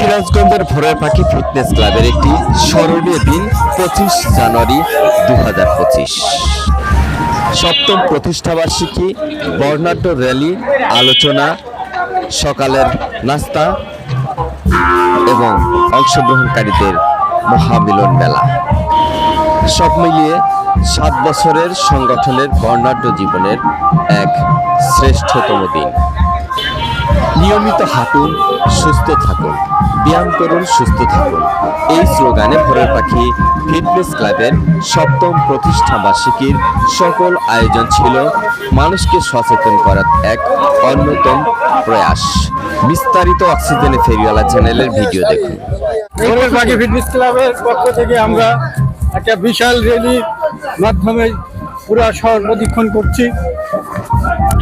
সিরাজগঞ্জের ভোরের পাখি ফিটনেস ক্লাবের একটি স্মরণীয় দিন, পঁচিশ জানুয়ারি দু হাজার পঁচিশ। সপ্তম প্রতিষ্ঠাবার্ষিকী, বর্ণাঢ্য র্যালি, আলোচনা, সকালের নাস্তা এবং অংশগ্রহণকারীদের মহামিলন মেলা। সব মিলিয়ে সাত বছরের সংগঠনের বর্ণাঢ্য জীবনের এক শ্রেষ্ঠতম দিন। নিয়মিত হাঁটুন, সুস্থ থাকুন, ব্যায়াম করুন, সুস্থ থাকুন। এই স্লোগানে ভোরের পাখি ফিটনেস ক্লাবের সপ্তম প্রতিষ্ঠা বার্ষিকীর সকল আয়োজন ছিল। মানুষকে সচেতন করার এক অন্যতম প্রয়াস। বিস্তারিত অক্সিজেনে ফেরিওয়ালা চ্যানেলের ভিডিও দেখুন। ভোরের পাখি ফিটনেস ক্লাবের পক্ষ থেকে আমরা একটা বিশাল র্যালি মাধ্যমে পুরা শহর প্রদক্ষিণ করছি।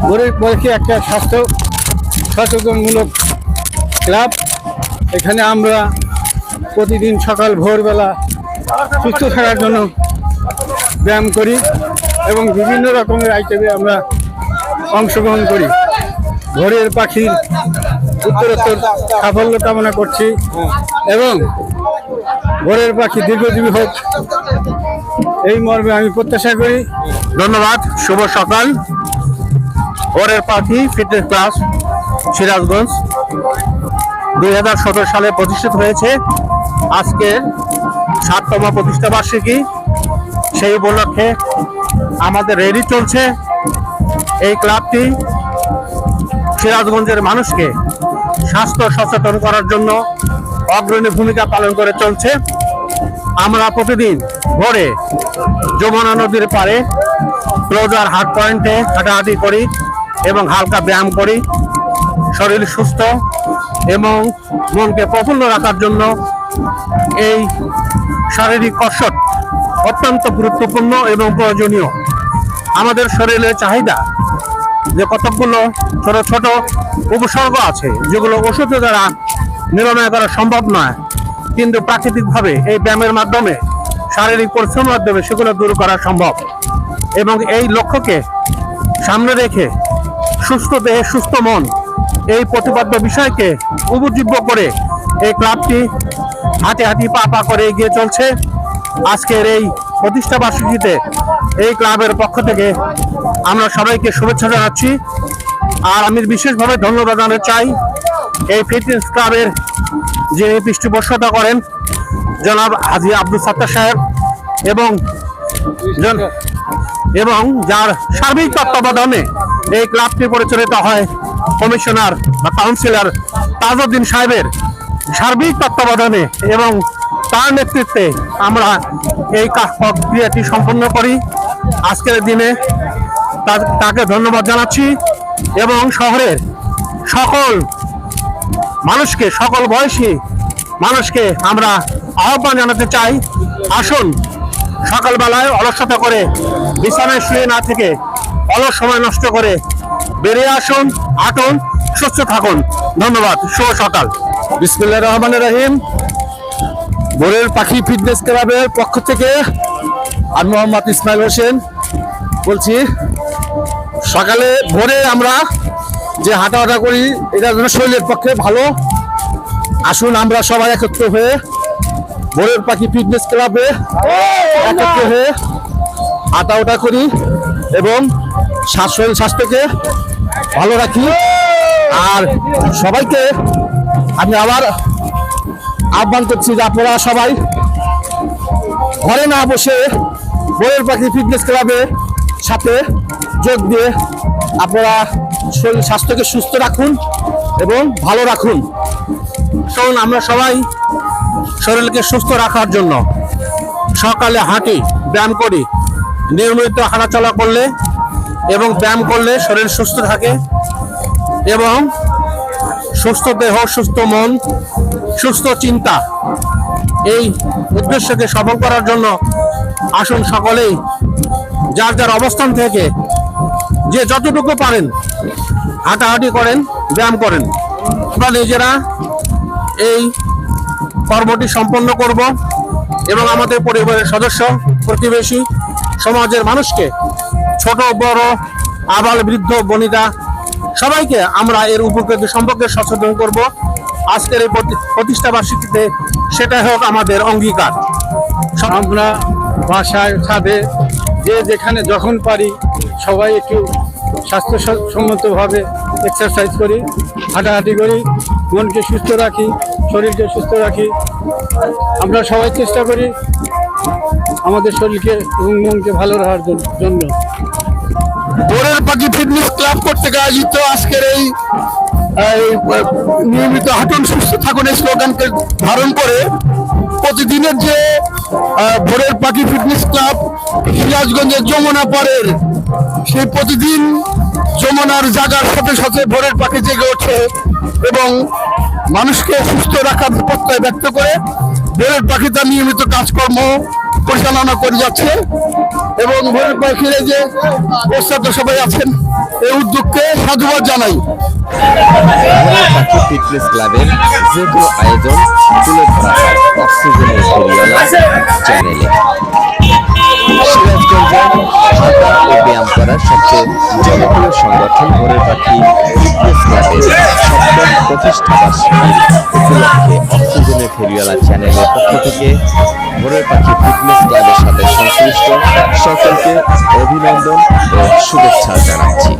ভোরের পাখি একটা স্বাস্থ্য সচেতনমূলক ক্লাব। এখানে আমরা প্রতিদিন সকাল ভোরবেলা সুস্থ থাকার জন্য ব্যায়াম করি এবং বিভিন্ন রকমের আইটেমে আমরা অংশগ্রহণ করি। ভোরের পাখির উত্তরোত্তর সাফল্য কামনা করছি এবং ভোরের পাখি দীর্ঘজীবী হোক। এই মর্মে আমি প্রত্যাশা করি। ধন্যবাদ, শুভ সকাল। ভোরের পাখি ফিটনেস ক্লাস সিরাজগঞ্জ। দুই হাজার সতেরো সালে প্রতিষ্ঠিত হয়েছে আজকের সাততম প্রতিষ্ঠা বার্ষিকী। সেই উপলক্ষে আমাদের রেডি চলছে এই ক্লাবটি সিরাজগঞ্জের মানুষকে স্বাস্থ্য সচেতন করার জন্য অগ্রণী ভূমিকা পালন করে চলছে। আমরা প্রতিদিন ভোরে যমুনা নদীর পাড়ে ক্লোজার হাট পয়েন্টে হাঁটাহাঁটি করি এবং হালকা ব্যায়াম করি। শরীর সুস্থ এবং মনকে প্রফুল্ল রাখার জন্য এই শারীরিক কসরত অত্যন্ত গুরুত্বপূর্ণ এবং প্রয়োজনীয়। আমাদের শরীরের চাহিদা যে কতকগুলো ছোট ছোট উপসর্গ আছে, যেগুলো ওষুধের দ্বারা নিরাময় করা সম্ভব নয়, কিন্তু প্রাকৃতিকভাবে এই ব্যায়ামের মাধ্যমে, শারীরিক পরিশ্রমের মাধ্যমে সেগুলো দূর করা সম্ভব এবং এই লক্ষ্যকে সামনে রেখে সুস্থ দেহে সুস্থ মন এই প্রতিপাদ্য বিষয়কে উপজীব্য করে এই ক্লাবটি হাঁটি হাঁটি পা পা করে এগিয়ে চলছে। আজকের এই প্রতিষ্ঠা বার্ষিকীতে এই ক্লাবের পক্ষ থেকে আমরা সবাইকে শুভেচ্ছা জানাচ্ছি। আর আমি বিশেষভাবে ধন্যবাদ জানাতে চাই এই ফিটনেস ক্লাবের যে পৃষ্ঠপোষকতা করেন, জনাব হাজি আব্দুল সাত্তার সাহেব এবং এবং যার সার্বিক তত্ত্বাবধানে এই ক্লাবটি পরিচালিত হয় কমিশনার বা কাউন্সিলর তাজউদ্দিন সাহেবের সার্বিক তত্ত্বাবধানে এবং তার নেতৃত্বে আমরা এই প্রক্রিয়াটি সম্পন্ন করি। আজকের দিনে তাকে ধন্যবাদ জানাচ্ছি এবং শহরের সকল মানুষকে, সকল বয়সী মানুষকে আমরা আহ্বান জানাতে চাই। আসুন সকালবেলায় অলসতা করে বিছানায় শুয়ে না থেকে অলস সময় নষ্ট করে বেরিয়ে আসুন, হাঁটুন, সুস্থ থাকুন। ধন্যবাদ, শুভ সকাল। বিসমুল্লাহ রহমান রহিম। ভোরের পাখি ফিটনেস ক্লাবের পক্ষ থেকে আমি মোহাম্মদ ইসমাইল হোসেন বলছি, সকালে ভোরে আমরা যে হাঁটা হাঁটা করি এটা যেন শরীরের পক্ষে ভালো। আসুন আমরা সবাই একত্র হয়ে ভোরের পাখি ফিটনেস ক্লাবে একত্র হয়ে হাঁটা ওটা করি এবং শরীর স্বাস্থ্যকে ভালো রাখি। আর সবাইকে আমি আবার আহ্বান করছি যে আপনারা সবাই ঘরে না বসে বইয়ের পাখি ফিটনেস ক্লাবের সাথে যোগ দিয়ে আপনারা শরীর স্বাস্থ্যকে সুস্থ রাখুন এবং ভালো রাখুন। কারণ আমরা সবাই শরীরকে সুস্থ রাখার জন্য সকালে হাঁটি, ব্যায়াম করি। নিয়মিত হাঁটাচলা করলে এবং ব্যায়াম করলে শরীর সুস্থ থাকে এবং সুস্থ দেহ, সুস্থ মন, সুস্থ চিন্তা এই উদ্দেশ্যকে সফল করার জন্য আসুন সকলেই যার যার অবস্থান থেকে যে যতটুকু পারেন হাঁটাহাঁটি করেন, ব্যায়াম করেন। আমরা নিজেরা এই কর্মটি সম্পন্ন করব এবং আমাদের পরিবারের সদস্য, প্রতিবেশী, সমাজের মানুষকে ছোট, বড়, আবাল, বৃদ্ধ, বনিতা, সবাইকে আমরা এর উপকৃত সম্পর্কে সচেতন করব। আজকের এই প্রতি- প্রতিষ্ঠা বার্ষিকীতে সেটাই হোক আমাদের অঙ্গীকার। আমরা বাসায় ছাদে যে যেখানে যখন পারি সবাই একটু স্বাস্থ্যসম্মতভাবে এক্সারসাইজ করি, হাঁটাহাঁটি করি, মনকে সুস্থ রাখি, শরীরকে সুস্থ রাখি। আমরা সবাই চেষ্টা করি আমাদের শরীরকে এবং মনকে ভালো রাখার জন্য। ভোরের পাখি ফিটনেস ক্লাব কর্তৃক আয়োজিত আজকের এই, নিয়মিত হাঁটুন সুস্থ থাকুন এই স্লোগানকে ধারণ করে প্রতিদিনের যে ভোরের পাখি ফিটনেস ক্লাব সিরাজগঞ্জের যমুনা পাড়ের সেই প্রতিদিন যমুনার জাগার সাথে সাথে ভোরের পাখি জেগে ওঠে এবং মানুষকে সুস্থ রাখার প্রত্যয় ব্যক্ত করে ভোরের পাখি তার নিয়মিত কাজকর্ম পরিচালনা করে যাচ্ছে এবং ভোরের পাখিরে যে প্রস্তাব সবাই আছেন, এই উদ্যোগকে সাধুবাদ জানাই। ক্লাবের যে আয়োজন সবচেয়ে সংগঠন ভোরের পাখি ফিটনেস ক্লাবের সপ্তম প্রতিষ্ঠা বার্ষিকী উপলক্ষে অক্সিজেনের ফেরিওয়ালা চ্যানেলের থেকে ভোরের পাখি ফিটনেস ক্লাবের সাথে সংশ্লিষ্ট সকলকে অভিনন্দন ও শুভেচ্ছা জানাচ্ছি।